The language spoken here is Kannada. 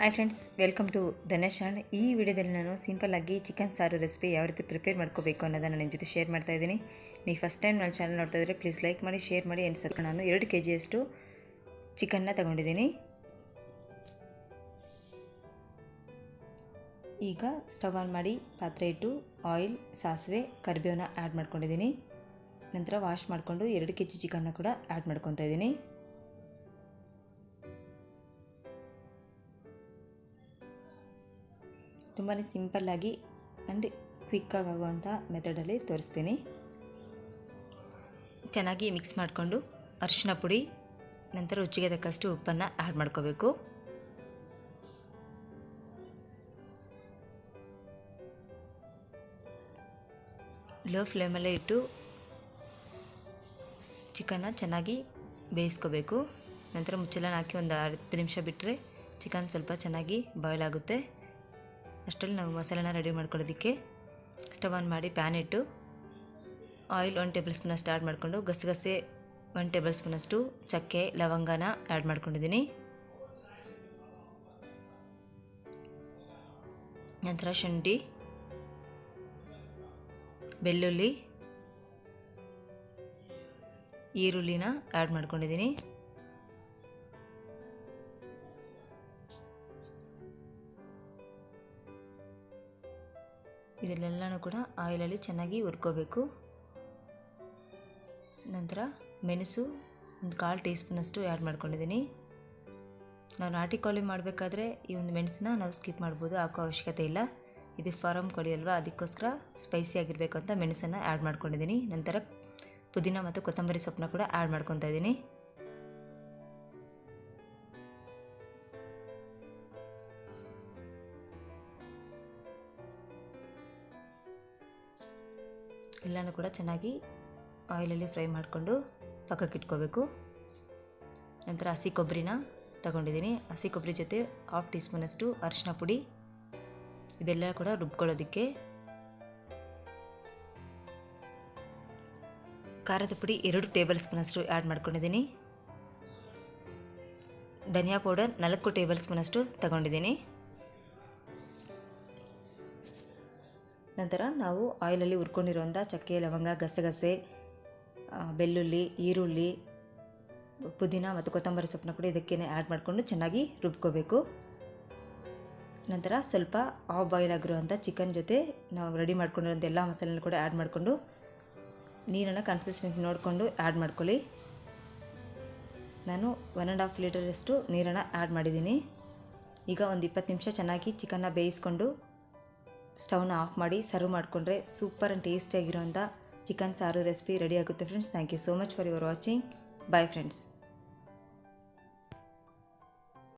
Hi friends welcome to Dhanesh ಈ ವಿಡಿಯೋದಲ್ಲಿ ನಾನು ಸಿಂಪಲ್ಲಾಗಿ ಚಿಕನ್ ಸಾರು ರೆಸಿಪಿ ಯಾವ ರೀತಿ ಪ್ರಿಪೇರ್ ಮಾಡ್ಕೋಬೇಕು ಅನ್ನೋದನ್ನು ನಿಮ್ಮ ಜೊತೆ ಶೇರ್ ಮಾಡ್ತಾ ಇದ್ದೀನಿ. ನೀವು ಫಸ್ಟ್ ಟೈಮ್ ನನ್ನ ಚಾನಲ್ ನೋಡ್ತಾ ಇದ್ದರೆ ಪ್ಲೀಸ್ ಲೈಕ್ ಮಾಡಿ ಶೇರ್ ಮಾಡಿ ಆ್ಯಂಡ್ ಸಬ್ಸ್ಕ್ರೈಬ್ ನಾನು ಎರಡು ಕೆ ಜಿಯಷ್ಟು ಚಿಕನ್ನ ತಗೊಂಡಿದ್ದೀನಿ. ಈಗ ಸ್ಟವ್ ಆನ್ ಮಾಡಿ ಪಾತ್ರೆ ಇಟ್ಟು ಆಯಿಲ್ ಸಾಸಿವೆ ಕರಿಬೇವನ್ನ ಆ್ಯಡ್ ಮಾಡ್ಕೊಂಡಿದ್ದೀನಿ. ನಂತರ ವಾಶ್ ಮಾಡಿಕೊಂಡು ಎರಡು ಕೆ ಜಿ ಚಿಕನ್ನ ಕೂಡ ಆ್ಯಡ್ ಮಾಡ್ಕೊತಾ ಇದ್ದೀನಿ. ತುಂಬಾ ಸಿಂಪಲ್ಲಾಗಿ ಆ್ಯಂಡ್ ಕ್ವಿಕ್ಕಾಗಿ ಆಗುವಂಥ ಮೆಥಡಲ್ಲಿ ತೋರಿಸ್ತೀನಿ. ಚೆನ್ನಾಗಿ ಮಿಕ್ಸ್ ಮಾಡಿಕೊಂಡು ಅರಿಶಿನ ಪುಡಿ, ನಂತರ ರುಚಿಗೆ ತಕ್ಕಷ್ಟು ಉಪ್ಪನ್ನು ಆ್ಯಡ್ ಮಾಡ್ಕೋಬೇಕು. ಲೋ ಫ್ಲೇಮಲ್ಲೇ ಇಟ್ಟು ಚಿಕನ್ನ ಚೆನ್ನಾಗಿ ಬೇಯಿಸ್ಕೋಬೇಕು. ನಂತರ ಮುಚ್ಚಳನ ಹಾಕಿ ಒಂದು ಹತ್ತು ನಿಮಿಷ ಬಿಟ್ಟರೆ ಚಿಕನ್ ಸ್ವಲ್ಪ ಚೆನ್ನಾಗಿ ಬಾಯ್ಲ್ ಆಗುತ್ತೆ. ಅಷ್ಟರಲ್ಲಿ ನಾವು ಮಸಾಲೆನ ರೆಡಿ ಮಾಡ್ಕೊಳ್ಳೋದಕ್ಕೆ ಸ್ಟವ್ ಆನ್ ಮಾಡಿ ಪ್ಯಾನ್ ಇಟ್ಟು ಆಯಿಲ್ ಒನ್ ಟೇಬಲ್ ಸ್ಪೂನಷ್ಟು ಆ್ಯಡ್ ಮಾಡಿಕೊಂಡು ಗಸಗಸೆ ಒನ್ ಟೇಬಲ್ ಸ್ಪೂನಷ್ಟು ಚಕ್ಕೆ, ಲವಂಗನ ಆ್ಯಡ್ ಮಾಡ್ಕೊಂಡಿದ್ದೀನಿ. ನಂತರ ಶುಂಠಿ, ಬೆಳ್ಳುಳ್ಳಿ, ಈರುಳ್ಳಿನ ಆ್ಯಡ್ ಮಾಡ್ಕೊಂಡಿದ್ದೀನಿ. ಇದನ್ನೆಲ್ಲನೂ ಕೂಡ ಆಯಿಲಲ್ಲಿ ಚೆನ್ನಾಗಿ ಹುರ್ಕೋಬೇಕು. ನಂತರ ಮೆಣಸು ಒಂದು ಕಾಲು ಟೀ ಸ್ಪೂನಷ್ಟು ಆ್ಯಡ್ ಮಾಡ್ಕೊಂಡಿದ್ದೀನಿ. ನಾವು ನಾಟಿ ಕೋಳಿ ಮಾಡಬೇಕಾದ್ರೆ ಈ ಒಂದು ಮೆಣಸನ್ನ ನಾವು ಸ್ಕಿಪ್ ಮಾಡ್ಬೋದು, ಹಾಕೋ ಅವಶ್ಯಕತೆ ಇಲ್ಲ. ಇದು ಫಾರಮ್ ಕೋಳಿ ಅಲ್ವಾ, ಅದಕ್ಕೋಸ್ಕರ ಸ್ಪೈಸಿ ಆಗಿರಬೇಕು ಅಂತ ಮೆಣಸನ್ನು ಆ್ಯಡ್ ಮಾಡ್ಕೊಂಡಿದ್ದೀನಿ. ನಂತರ ಪುದೀನ ಮತ್ತು ಕೊತ್ತಂಬರಿ ಸೊಪ್ಪನ್ನ ಕೂಡ ಆ್ಯಡ್ ಮಾಡ್ಕೊತಾ ಇದ್ದೀನಿ. ಎಲ್ಲನೂ ಕೂಡ ಚೆನ್ನಾಗಿ ಆಯಿಲಲ್ಲಿ ಫ್ರೈ ಮಾಡಿಕೊಂಡು ಪಕ್ಕಕ್ಕೆ ಇಟ್ಕೋಬೇಕು. ನಂತರ ಹಸಿ ಕೊಬ್ಬರಿನ ತಗೊಂಡಿದ್ದೀನಿ. ಹಸಿ ಕೊಬ್ಬರಿ ಜೊತೆ ಹಾಫ್ ಟೀ ಸ್ಪೂನಷ್ಟು ಅರಿಶಿನ ಪುಡಿ. ಇದೆಲ್ಲ ಕೂಡ ರುಬ್ಕೊಳ್ಳೋದಕ್ಕೆ. ಖಾರದ ಪುಡಿ ಎರಡು ಟೇಬಲ್ ಸ್ಪೂನಷ್ಟು ಆ್ಯಡ್ ಮಾಡ್ಕೊಂಡಿದ್ದೀನಿ. ಧನಿಯಾ ಪೌಡರ್ ನಾಲ್ಕು ಟೇಬಲ್ ಸ್ಪೂನಷ್ಟು ತಗೊಂಡಿದ್ದೀನಿ. ನಂತರ ನಾವು ಆಯಿಲಲ್ಲಿ ಹುರ್ಕೊಂಡಿರುವಂಥ ಚಕ್ಕೆ, ಲವಂಗ, ಗಸಗಸೆ ಬೆಳ್ಳುಳ್ಳಿ, ಈರುಳ್ಳಿ, ಪುದೀನ ಮತ್ತು ಕೊತ್ತಂಬರಿ ಸೊಪ್ಪನ್ನ ಕೂಡ ಇದಕ್ಕೇ ಆ್ಯಡ್ ಮಾಡಿಕೊಂಡು ಚೆನ್ನಾಗಿ ರುಬ್ಕೋಬೇಕು. ನಂತರ ಸ್ವಲ್ಪ ಆಫ್ ಬಾಯ್ಲ್ ಆಗಿರುವಂಥ ಚಿಕನ್ ಜೊತೆ ನಾವು ರೆಡಿ ಮಾಡ್ಕೊಂಡಿರೋಂಥ ಎಲ್ಲ ಮಸಾಲೆನ ಕೂಡ ಆ್ಯಡ್ ಮಾಡಿಕೊಂಡು ನೀರನ್ನು ಕನ್ಸಿಸ್ಟೆಂಟ್ ನೋಡಿಕೊಂಡು ಆ್ಯಡ್ ಮಾಡ್ಕೊಳ್ಳಿ. ನಾನು ಒನ್ ಆ್ಯಂಡ್ ಹಾಫ್ ಲೀಟರಷ್ಟು ನೀರನ್ನು ಆ್ಯಡ್ ಮಾಡಿದ್ದೀನಿ. ಈಗ ಒಂದು ಇಪ್ಪತ್ತು ನಿಮಿಷ ಚೆನ್ನಾಗಿ ಚಿಕನ್ನ ಬೇಯಿಸ್ಕೊಂಡು ಸ್ಟವ್ನ ಆಫ್ ಮಾಡಿ ಸರ್ವ್ ಮಾಡಿಕೊಂಡ್ರೆ ಸೂಪರ್ ಆ್ಯಂಡ್ ಟೇಸ್ಟಿಯಾಗಿರೋಂಥ ಚಿಕನ್ ಸಾರು ರೆಸಿಪಿ ರೆಡಿ ಆಗುತ್ತೆ friends. Thank you so much for your watching bye friends